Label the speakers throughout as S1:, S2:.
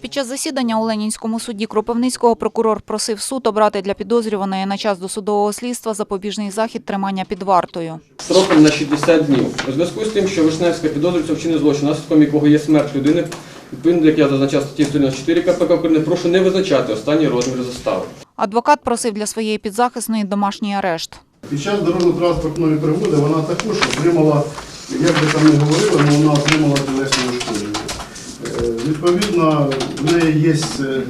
S1: Під час засідання у Ленінському суді Кропивницького прокурор просив суд обрати для підозрюваної на час досудового слідства запобіжний захід тримання під вартою.
S2: строком на 60 днів. У зв'язку з тим, що Вишневська підозрюється вчинив злочин, наслідком якого є смерть людини, відповідно, як я зазначав статті 194 КПК України, прошу не визначати останній розмір застави.
S1: Адвокат просив для своєї підзахисної домашній арешт.
S3: Під час дорожньо-транспортної пригоди вона також отримала, як би там не говорили, але вона отримала тілесне ушкодження. Е, Відповідно, в неї є з, е,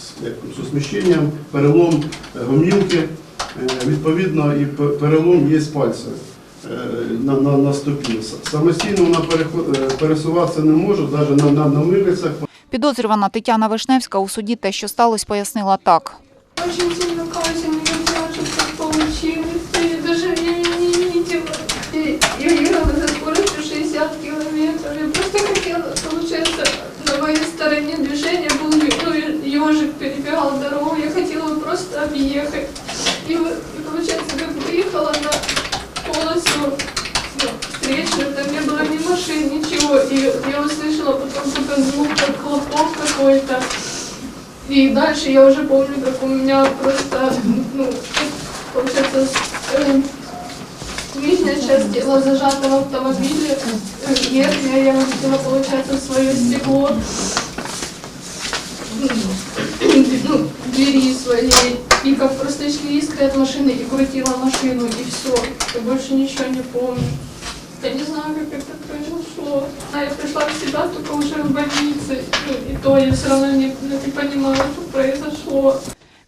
S3: з, з сміщенням, перелом е, гомілки, е, відповідно, і перелом є пальця е, на, на, на стопі. Самостійно вона е, пересуватися не може, навіть на, на, на милицях.
S1: Підозрювана Тетяна Вишневська у суді те, що сталося, пояснила так.
S4: Очень сильно каюсь, я не хотела, перебегал дорогу. Я хотела просто объехать. И, и получается, как выехала на полосу ну, встречную, там не было ни машин, ничего. И я услышала потом только звук, как хлопок какой-то. И дальше я уже помню, как у меня просто, ну, получается, э, нижняя часть тела зажата в автомобиле, э, верхняя я увидела, получается, свое стекло, ну, двери своей, и как просто шли искры от машины и крутила машину, и все. Я больше ничего не помню. Я не знаю, как это произошло. А я пришла в себя только уже в больнице, ну, и то я все равно не, не понимала, что произошло.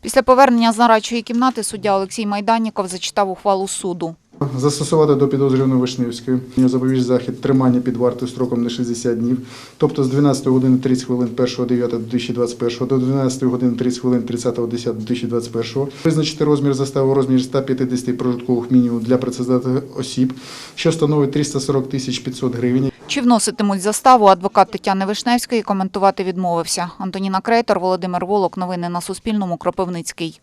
S1: Після повернення з нарадчої кімнати суддя Олексій Майданніков зачитав ухвалу суду.
S5: Застосувати до підозрюваної Вишневської запобіжний захід тримання під вартою строком на 60 днів, тобто з 12 години 30 хвилин 1.9.2021 до 12 години 30 хвилин 30.10.2021, визначити розмір застави у розмірі 150 прожиткових мінімумів для працездатних осіб, що становить 340 тисяч 500 гривень,
S1: Чи вноситимуть заставу, адвокат Тетяни Вишневської коментувати відмовився. Антоніна Крейтор, Володимир Волок. Новини на Суспільному. Кропивницький.